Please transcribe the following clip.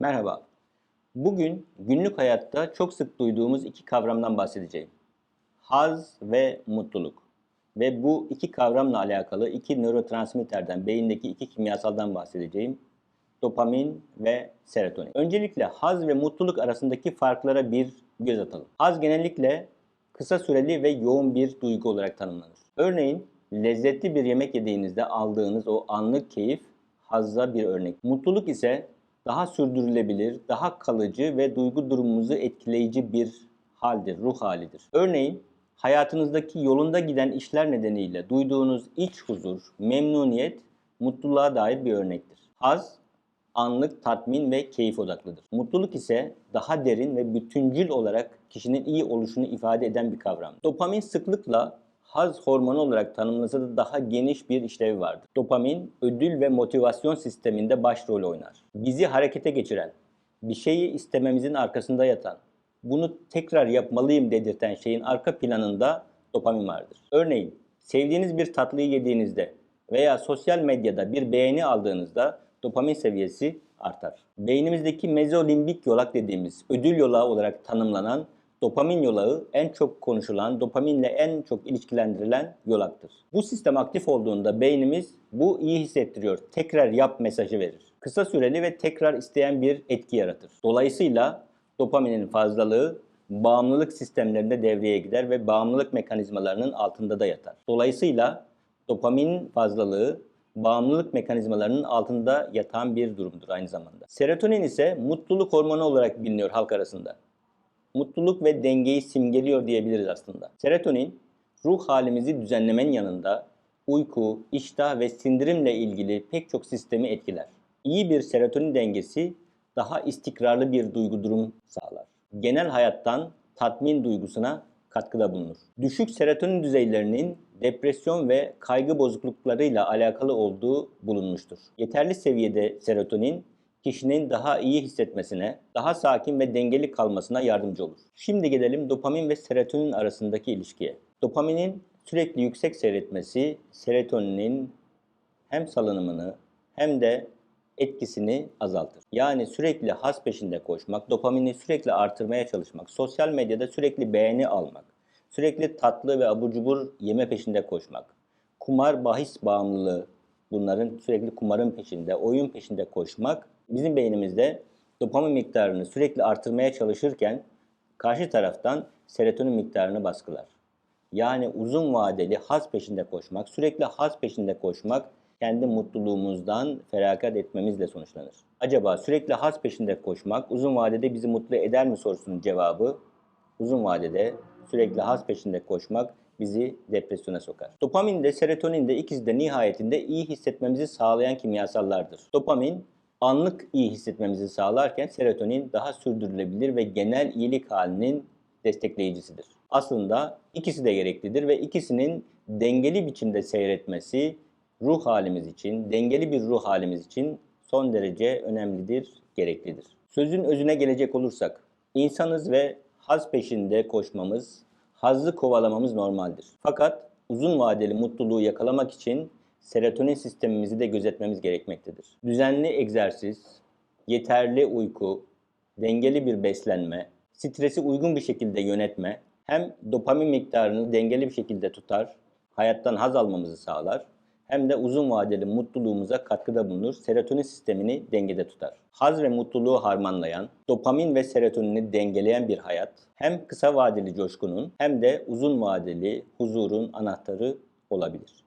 Merhaba. Bugün günlük hayatta çok sık duyduğumuz iki kavramdan bahsedeceğim. Haz ve mutluluk. Ve bu iki kavramla alakalı iki nörotransmitterden, beyindeki iki kimyasaldan bahsedeceğim. Dopamin ve serotonin. Öncelikle haz ve mutluluk arasındaki farklara bir göz atalım. Haz genellikle kısa süreli ve yoğun bir duygu olarak tanımlanır. Örneğin lezzetli bir yemek yediğinizde aldığınız o anlık keyif hazza bir örnek. Mutluluk ise daha sürdürülebilir, daha kalıcı ve duygu durumunuzu etkileyici bir haldir, ruh halidir. Örneğin hayatınızdaki yolunda giden işler nedeniyle duyduğunuz iç huzur, memnuniyet mutluluğa dair bir örnektir. Haz anlık tatmin ve keyif odaklıdır. Mutluluk ise daha derin ve bütüncül olarak kişinin iyi oluşunu ifade eden bir kavram. Dopamin sıklıkla haz hormonu olarak tanımlansa da daha geniş bir işlevi vardır. Dopamin ödül ve motivasyon sisteminde başrol oynar. Bizi harekete geçiren, bir şeyi istememizin arkasında yatan, bunu tekrar yapmalıyım dedirten şeyin arka planında dopamin vardır. Örneğin sevdiğiniz bir tatlıyı yediğinizde veya sosyal medyada bir beğeni aldığınızda dopamin seviyesi artar. Beynimizdeki mezolimbik yolak dediğimiz ödül yolağı olarak tanımlanan dopamin yolağı en çok konuşulan, dopaminle en çok ilişkilendirilen yolaktır. Bu sistem aktif olduğunda beynimiz bu iyi hissettiriyor, tekrar yap mesajı verir. Kısa süreli ve tekrar isteyen bir etki yaratır. Dolayısıyla dopaminin fazlalığı bağımlılık sistemlerinde devreye gider ve bağımlılık mekanizmalarının altında da yatar. Dolayısıyla dopamin fazlalığı bağımlılık mekanizmalarının altında yatan bir durumdur aynı zamanda. Serotonin ise mutluluk hormonu olarak biliniyor halk arasında. Mutluluk ve dengeyi simgeliyor diyebiliriz aslında. Serotonin ruh halimizi düzenlemenin yanında uyku, iştah ve sindirimle ilgili pek çok sistemi etkiler. İyi bir serotonin dengesi daha istikrarlı bir duygu durum sağlar. Genel hayattan tatmin duygusuna katkıda bulunur. Düşük serotonin düzeylerinin depresyon ve kaygı bozukluklarıyla alakalı olduğu bulunmuştur. Yeterli seviyede serotonin kişinin daha iyi hissetmesine, daha sakin ve dengeli kalmasına yardımcı olur. Şimdi gelelim dopamin ve serotonin arasındaki ilişkiye. Dopaminin sürekli yüksek seyretmesi serotoninin hem salınımını hem de etkisini azaltır. Yani sürekli haz peşinde koşmak, dopamini sürekli artırmaya çalışmak, sosyal medyada sürekli beğeni almak, sürekli tatlı ve abur cubur yeme peşinde koşmak, kumar, bahis bağımlılığı, bunların sürekli kumarın peşinde, oyun peşinde koşmak bizim beynimizde dopamin miktarını sürekli artırmaya çalışırken karşı taraftan serotonin miktarını baskılar. Yani uzun vadeli haz peşinde koşmak, sürekli haz peşinde koşmak kendi mutluluğumuzdan feragat etmemizle sonuçlanır. Acaba sürekli haz peşinde koşmak uzun vadede bizi mutlu eder mi sorusunun cevabı uzun vadede sürekli haz peşinde koşmak bizi depresyona sokar. Dopamin de serotonin de ikisi de nihayetinde iyi hissetmemizi sağlayan kimyasallardır. Dopamin anlık iyi hissetmemizi sağlarken serotonin daha sürdürülebilir ve genel iyilik halinin destekleyicisidir. Aslında ikisi de gereklidir ve ikisinin dengeli biçimde seyretmesi ruh halimiz için, dengeli bir ruh halimiz için son derece önemlidir, gereklidir. Sözün özüne gelecek olursak, insanız ve haz peşinde koşmamız, hazzı kovalamamız normaldir. Fakat uzun vadeli mutluluğu yakalamak için serotonin sistemimizi de gözetmemiz gerekmektedir. Düzenli egzersiz, yeterli uyku, dengeli bir beslenme, stresi uygun bir şekilde yönetme hem dopamin miktarını dengeli bir şekilde tutar, hayattan haz almamızı sağlar hem de uzun vadeli mutluluğumuza katkıda bulunur, serotonin sistemini dengede tutar. Haz ve mutluluğu harmanlayan, dopamin ve serotonini dengeleyen bir hayat hem kısa vadeli coşkunun hem de uzun vadeli huzurun anahtarı olabilir.